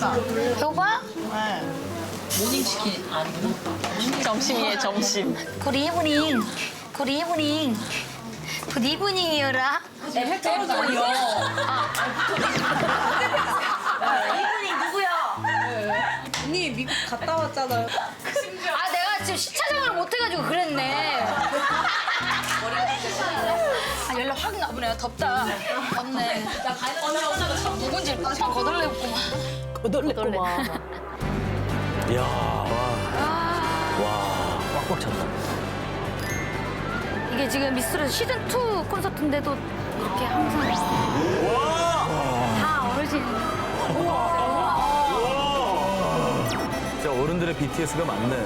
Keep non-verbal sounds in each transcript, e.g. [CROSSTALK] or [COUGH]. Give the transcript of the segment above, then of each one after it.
배고파? 모닝치킨 아니구나. 점심이에요, 점심. 굿 이브닝. 굿 이브닝. 굿 이브닝이어라. 떨어져요. 이브닝 누구야? 언니 미국 갔다 왔잖아요. 아 내가 지금 시차적으를 못해가지고 그랬네. 아 연락 확 나보네요. 덥다. 덥네. 누군지 딱 거덜내고만. 거덜냈구만. 이야, [LAUGHS] 와. 와, 꽉꽉 찼다. 이게 지금 미스트롯 시즌 2 콘서트인데도 이렇게 항상 다 어르신. 진짜 어른들의 BTS가 많네.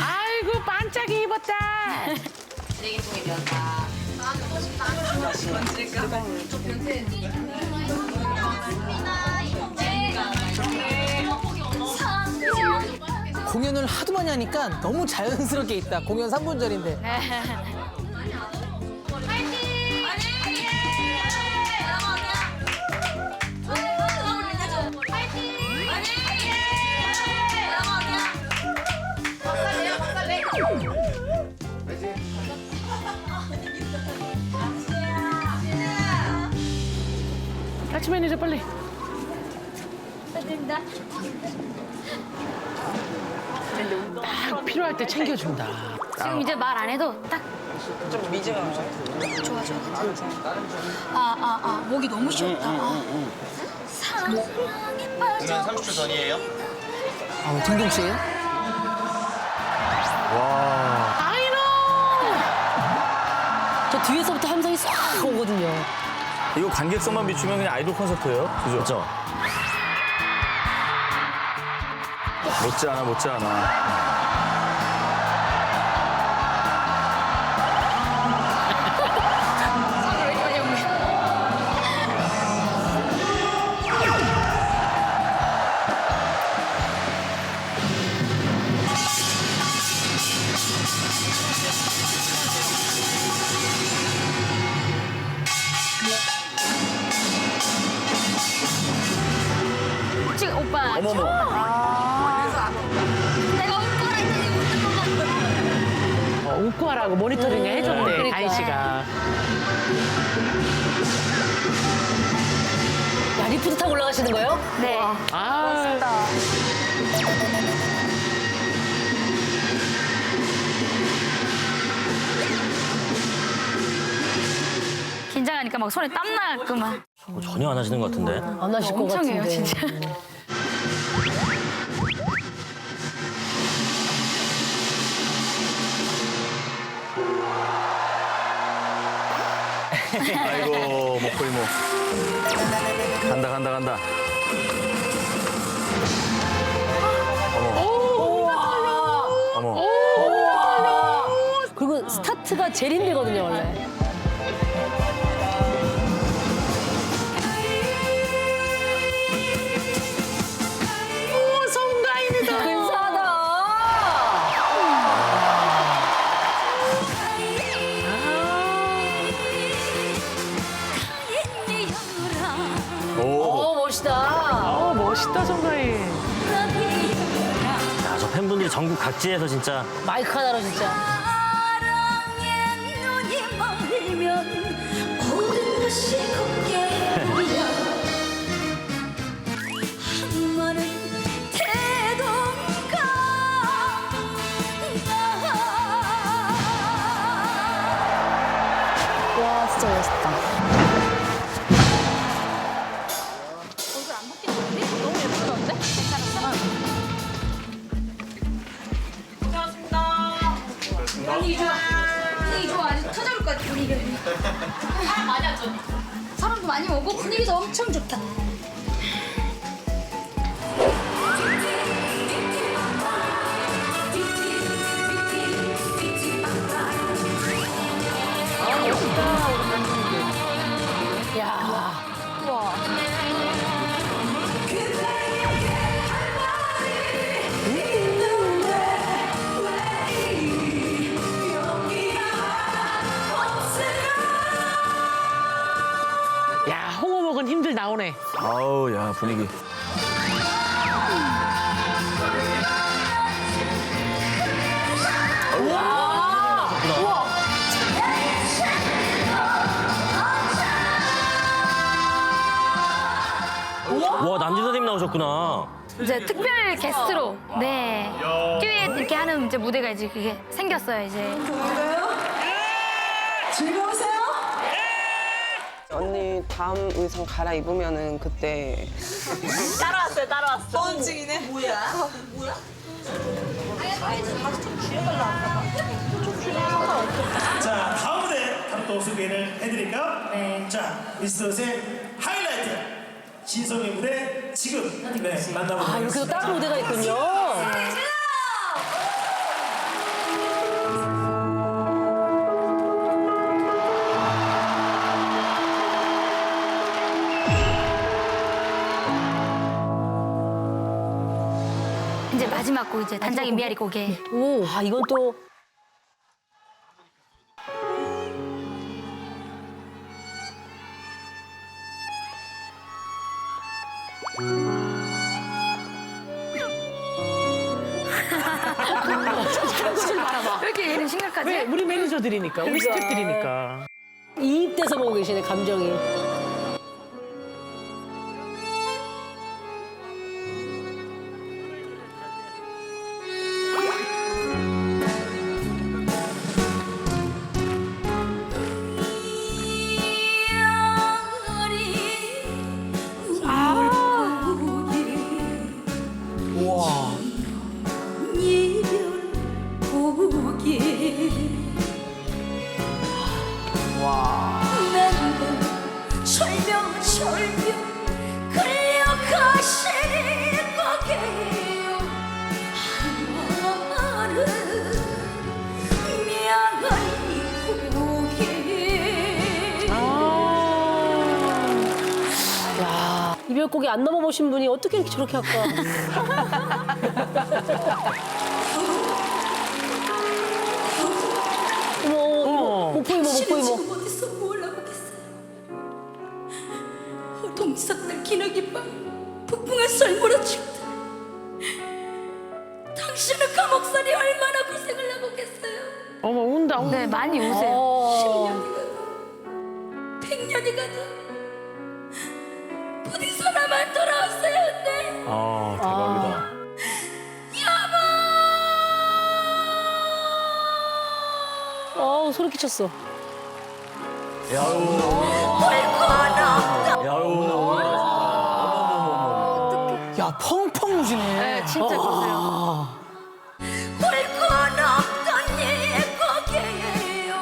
아이고, 반짝이 입었다. [LAUGHS] 공연을 하도 많이 하니까 너무 자연스럽게 있다. 공연 3분 전인데. [LAUGHS] 같이 매니저 빨리. 딱 필요할 때 챙겨준다. 지금 이제 말 안 해도 딱. 좀 미제가 좋아 좋아. 아 아 아 목이 너무 쉬었다. 아. 사랑에 빠져. 30초 전이에요? 아, 등등 씨예요? 아이노! 저 뒤에서부터 함성이 싹 오거든요. 이거 관객석만 비추면 그냥 아이돌 콘서트예요. 그죠? 그렇죠. 못지않아, 못지않아. 오빠. 어머머. 내가 올 거라 했더니 못 어, 웃고 하라고 모니터링 해줬대, 그러니까. 다희 씨가. 야, 리프트 타고 올라가시는 거예요? 네. 아, 긴장하니까 막 손에 땀 나겠구만. 어, 전혀 안 하시는 것 같은데. 안 하실 것 엄청 같은데. 해요 진짜. 아이고, 목걸이 뭐. 간다, 간다, 간다. 어머. 어머. 그리고 스타트가 제일 힘들거든요, 원래. 멋있다. 성가인. 야, 저 팬분들이 전국 각지에서 진짜 마이크 하나로 진짜. 사람도 많이 오고 분위기도 엄청 좋다. 분위기. 와 남진 선생님 나오셨구나. 이제 특별 게스트로 네 듀엣 이렇게 하는 이제 무대가 이제 그게 생겼어요 이제. 언니 다음 의상 갈아입으면은 그때 따라왔어요, 따라왔어. 자, 다음 무대 바로 또 소개를 해드릴까요? 네. 자, 미스터스의 하이라이트 진성의 무대 지금 네, 만나보도록 아, 하겠습니다. 다른 무대가 있군요. 마지막 곡 이제 단장의 미아리 곡에 오, 아, 이건 또. 왜 이렇게 얘는 심각하지? 왜 우리 매니저들이니까 우리 스태프들이니까. 이입돼서 보고 계시네, 감정이. 고개 야, 이별곡이 안 넘어보신 분이 어떻게 이렇게 저렇게 할까? [LAUGHS] 어머, 못 보이모, 못 보이모. 동지석달 기나기밤 북풍에 썰물어 죽다 당신은 그 목소리 얼마나 고생을 하고 계세요 어머 운다 운다. 네 많이 우세요 어, 100년이 가도 부디 살아만 돌아오세요 네 아, 대박이다. 어우, 소름 끼쳤어. 야우. 야, 우시네. 네, 진짜 없던 고개예요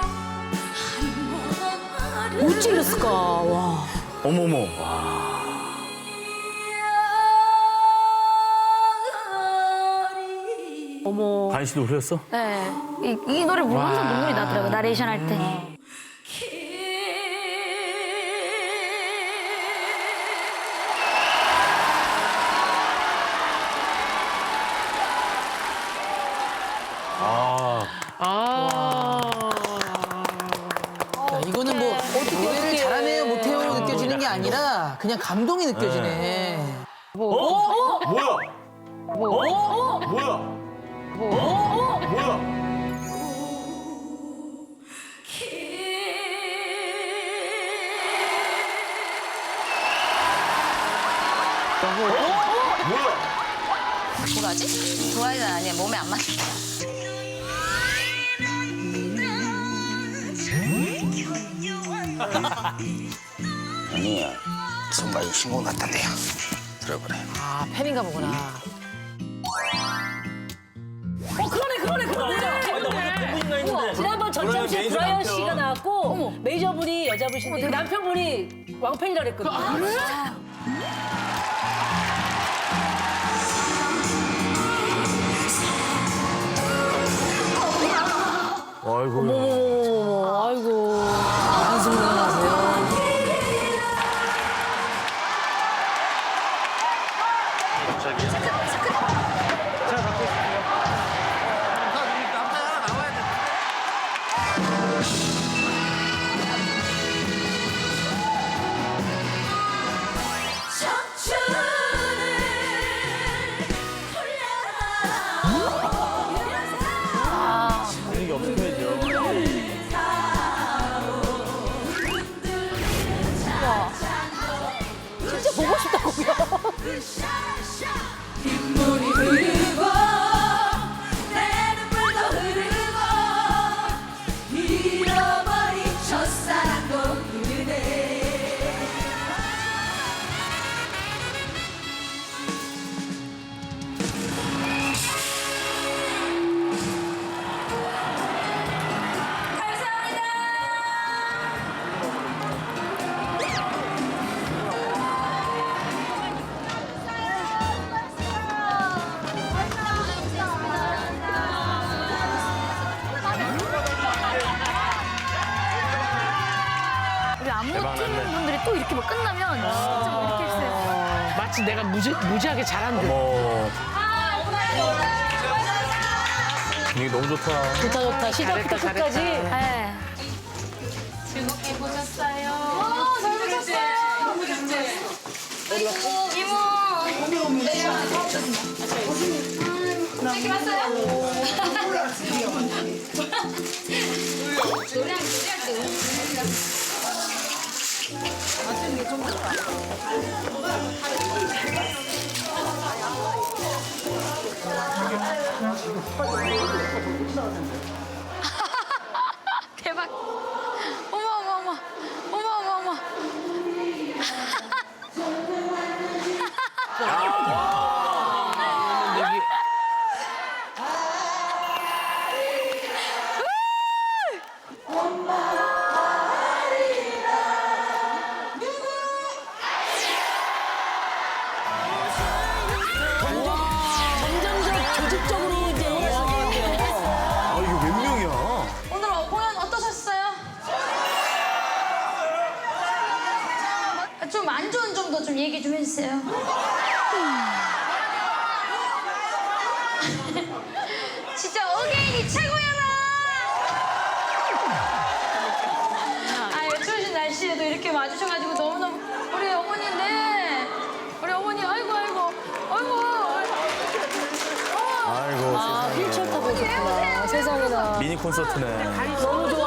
한마를 어찌 이랬을까, 와. 어머머. 어머. 반 씨도 그랬어? 네, 이, 이 노래 부르면 항상 눈물이 나더라고요 나레이션 할 때 아, 아. 야, 이거는 뭐 노래를 잘하네요, 못해요 느껴지는 게 아니라 그냥 감동이 느껴지네. 뭐야? 어? 뭐야? 뭐야? 뭐야? 뭐가지? 좋아요는 아니야 몸에 안 맞는 아니야 성가이 신고 났단데요 들어보래 아, 팬인가 보구나. 어, 그러네, 그러네, 그러네. 있는데. 지난번 전참 씨 매니저 브라이언. 씨가 나왔고 메이저분이 여자분이신데 그 남편분이 왕팬이라 그랬거든요. 아이고. 어머, 아이고. 빗물이 또 이렇게 뭐 끝나면 진짜 뭐 이렇게 했어요. 어, 마치 내가 무지, 무지하게 잘한 듯. 어, 분위기 너무 좋다. 좋다 좋다. 시작부터 잘했다, 끝까지. 잘했다. 네. 즐겁게 보셨어요. 오, 잘 보셨어요. 이모. 이렇게 왔어요? 노래 할 때. 대박. 이렇게 와주셔가지고 너무너무 우리 어머니인데 우리 어머니 아이고 아이고 아이고 아이고, 아, 세상에. 휠체어 타고 오셨구나. 세상에나. 미니 콘서트네. 너무 좋아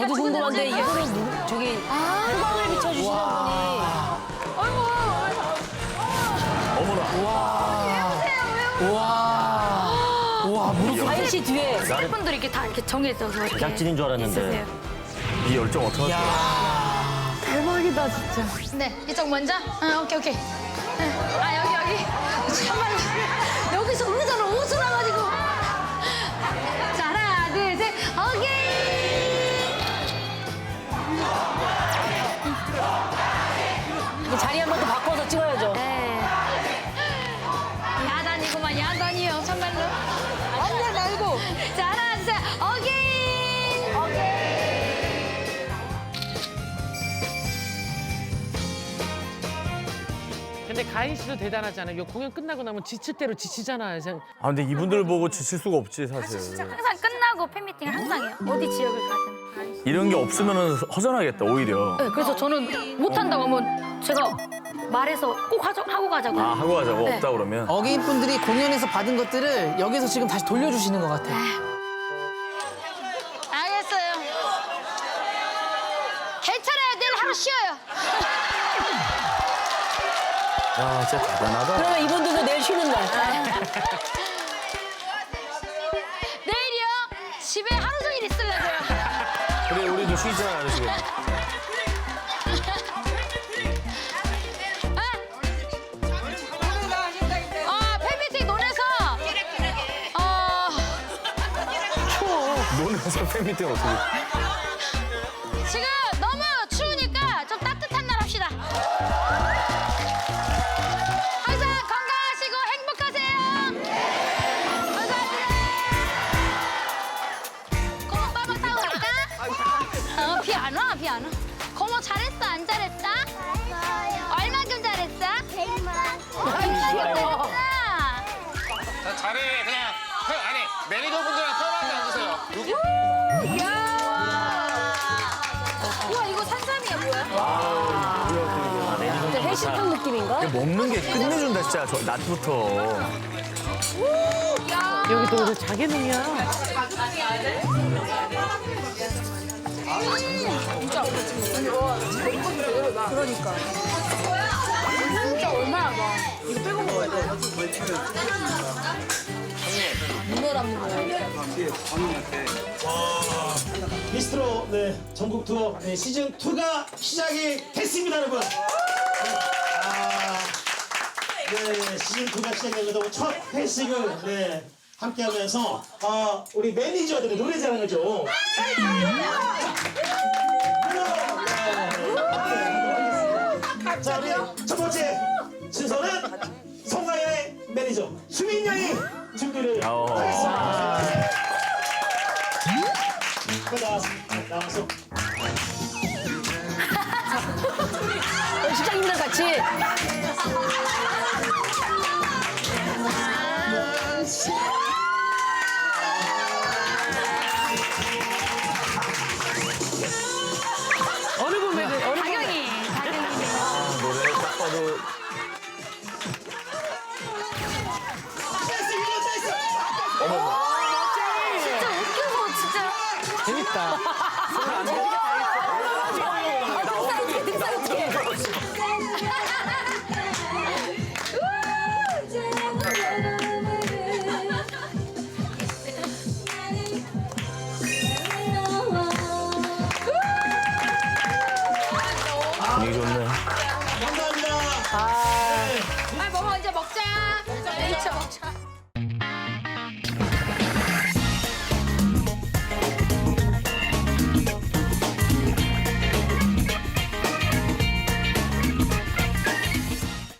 저도 두 군데로 궁금한데? 이거를 누- 저기 후광을 비춰주시는 분이 아이고, 어머나. 와. 와, 무릎 아연 씨 뒤에 스태프분들이 이렇게 다 이렇게 정해져서 이렇게 제작진인 줄 알았는데. 있으세요. 이 열정? 대박이다, 진짜. 네, 이쪽 먼저. 응, 오케이, 오케이. 응. 아, 여기, 여기. [LAUGHS] 참말로. 여기서 의자로 옷을 와가지고. 이 자리 한 번 더 바꿔서 찍어야죠. 네. 야단이구만, 야단이요, 참말로. 안돼 말고. 자, 하나, 둘, 셋. 오케이. 오케이. 근데 가인 씨도 대단하잖아요. 요 공연 끝나고 나면 지칠 대로 지치잖아요. 아, 근데 이분들 보고 지칠 수가 없지, 사실. 항상 끝나고 팬미팅을 항상 해요. 어디 지역을 가든. 이런 게 없으면 허전하겠다, 오히려. 네, 그래서 저는 못한다고 하면 제가 말해서 꼭 하자, 하고 가자고. 아, 하고 가자고. 네. 없다 그러면. 어게인 분들이 공연에서 받은 것들을 여기서 지금 다시 돌려주시는 것 같아. 알겠어요. 괜찮아요. 내일 하루 쉬어요. 야, 진짜 대단하다. 그러면 이분들도 내일 쉬는 날. 내일이요? 집에 하루 종일 있으려고요. 그래, 우리도 쉬자. 아, 논에서 팬미팅 어떻게. 지금 너무 추우니까 좀 따뜻한 날 합시다. 항상 건강하시고 행복하세요. 감사합니다. 고모 빠방 타고 갈까? 어, 비 안 와, 비 안 와. 고모 잘했어, 안 잘했어? 얼마큼 잘했어? 얼마큼 잘했어? 잘해 식당 느낌인가? 먹는 게 끝내준다 진짜 저 낮부터. 여기 또 오늘 자개농이야. 미스트로 네, 전국 투어 네, 시즌 2가 시작이 됐습니다, 여러분. 아, 네, 시즌 2가 시작되면서 첫 회식을 네, 함께하면서 아, 우리 매니저들의 노래 자랑을 좀. 네. 자, 우리 첫 번째 순서는 송가의 매니저 수민 양이 준비를 어. 하겠습니다. 그 나왔습니다. 나와서 [LAUGHS] 식당님이랑 같이.